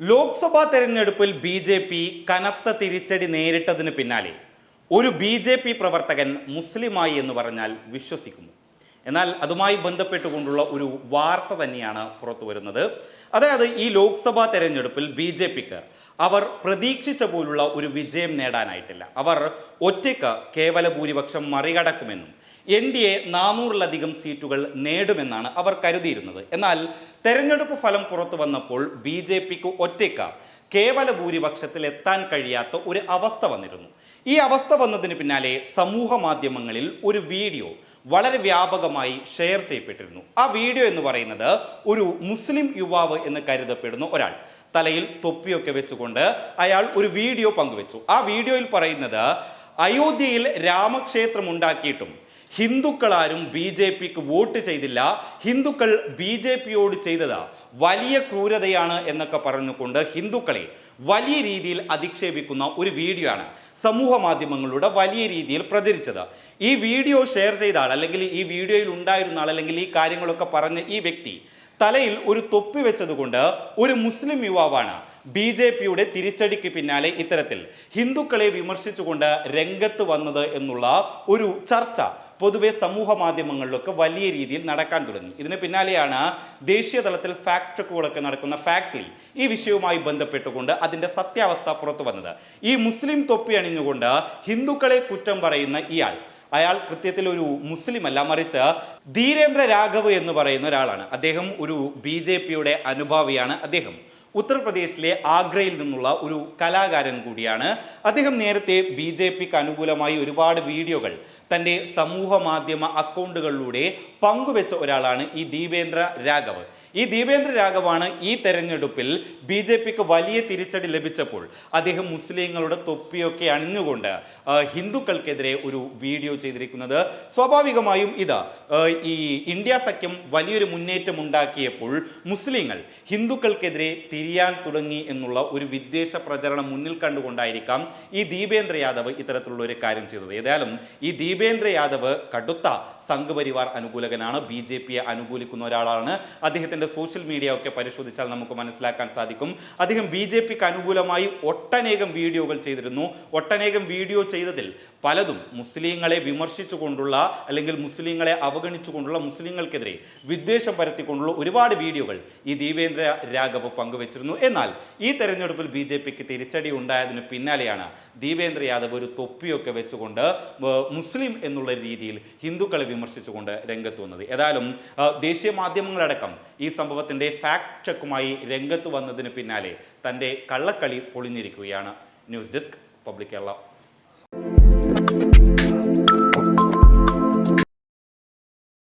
ലോക്സഭാ തെരഞ്ഞെടുപ്പിൽ B J P കനത്ത തിരിച്ചടി നേരിട്ടതിന് പിന്നാലെ ഒരു ബി ജെ പി പ്രവർത്തകൻ മുസ്ലിമായി എന്ന് പറഞ്ഞാൽ വിശ്വസിക്കുന്നു എന്നാൽ അതുമായി ബന്ധപ്പെട്ടുകൊണ്ടുള്ള ഒരു വാർത്ത തന്നെയാണ് പുറത്തു വരുന്നത്. അതായത് ഈ ലോക്സഭാ തെരഞ്ഞെടുപ്പിൽ ബി ജെ പിക്ക് അവർ പ്രതീക്ഷിച്ച പോലുള്ള ഒരു വിജയം നേടാനായിട്ടില്ല. അവർ ഒറ്റയ്ക്ക് കേവല ഭൂരിപക്ഷം മറികടക്കുമെന്നും എൻ ഡി എ നാനൂറിലധികം സീറ്റുകൾ നേടുമെന്നാണ് അവർ കരുതിയിരുന്നത്. എന്നാൽ തെരഞ്ഞെടുപ്പ് ഫലം പുറത്തു വന്നപ്പോൾ ബി ജെ പിക്ക് ഒറ്റയ്ക്ക് കേവല ഭൂരിപക്ഷത്തിൽ എത്താൻ കഴിയാത്ത ഒരു അവസ്ഥ വന്നിരുന്നു. ഈ അവസ്ഥ വന്നതിന് പിന്നാലെ സമൂഹ മാധ്യമങ്ങളിൽ ഒരു വീഡിയോ വളരെ വ്യാപകമായി ഷെയർ ചെയ്യപ്പെട്ടിരുന്നു. ആ വീഡിയോ എന്ന് പറയുന്നത് ഒരു മുസ്ലിം യുവാവ് എന്ന് കരുതപ്പെടുന്ന ഒരാൾ തലയിൽ തൊപ്പിയൊക്കെ വെച്ചുകൊണ്ട് അയാൾ ഒരു വീഡിയോ പങ്കുവെച്ചു. ആ വീഡിയോയിൽ പറയുന്നത് അയോധ്യയിൽ രാമക്ഷേത്രം ഉണ്ടാക്കിയിട്ടും ഹിന്ദുക്കളാരും ബി ജെ പിക്ക് വോട്ട് ചെയ്തില്ല. ഹിന്ദുക്കൾ ബി ജെ പിയോട് ചെയ്തത് വലിയ ക്രൂരതയാണ് എന്നൊക്കെ പറഞ്ഞുകൊണ്ട് ഹിന്ദുക്കളെ വലിയ രീതിയിൽ അധിക്ഷേപിക്കുന്ന ഒരു വീഡിയോ ആണ് സമൂഹ മാധ്യമങ്ങളിലൂടെ വലിയ രീതിയിൽ പ്രചരിച്ചത്. ഈ വീഡിയോ ഷെയർ ചെയ്ത ആൾ അല്ലെങ്കിൽ ഈ വീഡിയോയിൽ ഉണ്ടായിരുന്ന ആൾ അല്ലെങ്കിൽ ഈ കാര്യങ്ങളൊക്കെ പറഞ്ഞ ഈ വ്യക്തി തലയിൽ ഒരു തൊപ്പി വെച്ചതുകൊണ്ട് ഒരു മുസ്ലിം യുവാവാണ് ബി ജെ പിയുടെ തിരിച്ചടിക്ക് പിന്നാലെ ഇത്തരത്തിൽ ഹിന്ദുക്കളെ വിമർശിച്ചുകൊണ്ട് രംഗത്ത് വന്നത് എന്നുള്ള ഒരു ചർച്ച പൊതുവെ സമൂഹ മാധ്യമങ്ങളിലൊക്കെ വലിയ രീതിയിൽ നടക്കാൻ തുടങ്ങി. ഇതിന് പിന്നാലെയാണ് ദേശീയ തലത്തിൽ ഫാക്ട് ചെക്കുകളൊക്കെ നടക്കുന്ന ഫാക്ട്ലി ഈ വിഷയവുമായി ബന്ധപ്പെട്ടുകൊണ്ട് അതിന്റെ സത്യാവസ്ഥ പുറത്തു വന്നത്. ഈ മുസ്ലിം തൊപ്പി അണിഞ്ഞുകൊണ്ട് ഹിന്ദുക്കളെ കുറ്റം പറയുന്ന ഇയാൾ അയാൾ കൃത്യത്തിൽ ഒരു മുസ്ലിം അല്ല മറിച്ച് ധീരേന്ദ്ര രാഘവ് എന്ന് പറയുന്ന ഒരാളാണ്. അദ്ദേഹം ഒരു ബി ജെ പിയുടെ അനുഭാവിയാണ്. അദ്ദേഹം ഉത്തർപ്രദേശിലെ ആഗ്രയിൽ നിന്നുള്ള ഒരു കലാകാരൻ കൂടിയാണ്. അദ്ദേഹം നേരത്തെ ബി ജെ പിക്ക് അനുകൂലമായി ഒരുപാട് വീഡിയോകൾ തന്റെ സമൂഹ മാധ്യമ അക്കൗണ്ടുകളിലൂടെ പങ്കുവെച്ച ഒരാളാണ് ഈ ദീപേന്ദ്ര രാഘവ്. ഈ ദീപേന്ദ്ര രാഘവാണ് ഈ തെരഞ്ഞെടുപ്പിൽ ബി ജെ പിക്ക് വലിയ തിരിച്ചടി ലഭിച്ചപ്പോൾ അദ്ദേഹം മുസ്ലിങ്ങളുടെ തൊപ്പിയൊക്കെ അണിഞ്ഞുകൊണ്ട് ഹിന്ദുക്കൾക്കെതിരെ ഒരു വീഡിയോ ചെയ്തിരിക്കുന്നത്. സ്വാഭാവികമായും ഇത് ഈ ഇന്ത്യ സഖ്യം വലിയൊരു മുന്നേറ്റം ഉണ്ടാക്കിയപ്പോൾ മുസ്ലിങ്ങൾ ഹിന്ദുക്കൾക്കെതിരെ തിരിയാൻ തുടങ്ങി എന്നുള്ള ഒരു വിദ്വേഷ പ്രചരണം മുന്നിൽ കണ്ടുകൊണ്ടായിരിക്കാം ഈ ദീപേന്ദ്ര യാദവ് ഇത്തരത്തിലുള്ള ഒരു കാര്യം ചെയ്തത്. ഏതായാലും ഈ ദീപേന്ദ്ര യാദവ് കടുത്ത സംഘപരിവാർ അനുകൂലകനാണ്. ബി ജെ പിയെ അനുകൂലിക്കുന്ന ഒരാളാണ്. അദ്ദേഹത്തിന്റെ സോഷ്യൽ മീഡിയ ഒക്കെ പരിശോധിച്ചാൽ നമുക്ക് മനസ്സിലാക്കാൻ സാധിക്കും. അദ്ദേഹം ബി ജെ പിക്ക് അനുകൂലമായി ഒട്ടനേകം വീഡിയോകൾ ചെയ്തിരുന്നു. ഒട്ടനേകം വീഡിയോ ചെയ്തതിൽ പലതും മുസ്ലിങ്ങളെ വിമർശിച്ചുകൊണ്ടുള്ള അല്ലെങ്കിൽ മുസ്ലിങ്ങളെ അവഗണിച്ചുകൊണ്ടുള്ള മുസ്ലിങ്ങൾക്കെതിരെ വിദ്വേഷം പരത്തിക്കൊണ്ടുള്ള ഒരുപാട് വീഡിയോകൾ ഈ ദീപേന്ദ്ര രാഘവ് പങ്കുവച്ചിരുന്നു. എന്നാൽ ഈ തെരഞ്ഞെടുപ്പിൽ ബി ജെ പിക്ക് തിരിച്ചടി ഉണ്ടായതിന് പിന്നാലെയാണ് ദീപേന്ദ്ര യാദവ് ഒരു തൊപ്പിയൊക്കെ വെച്ചുകൊണ്ട് മുസ്ലിം എന്നുള്ള രീതിയിൽ ഹിന്ദുക്കളെ വിമർശിച്ചുകൊണ്ട് രംഗത്ത് വന്നത്. ഏതായാലും ദേശീയ മാധ്യമങ്ങളടക്കം ഈ സംഭവത്തിന്റെ ഫാക്ട് ചെക്കുമായി രംഗത്ത് വന്നതിന് പിന്നാലെ തന്റെ കള്ളക്കളി പൊളിഞ്ഞിരിക്കുകയാണ്. News desk public Kerala.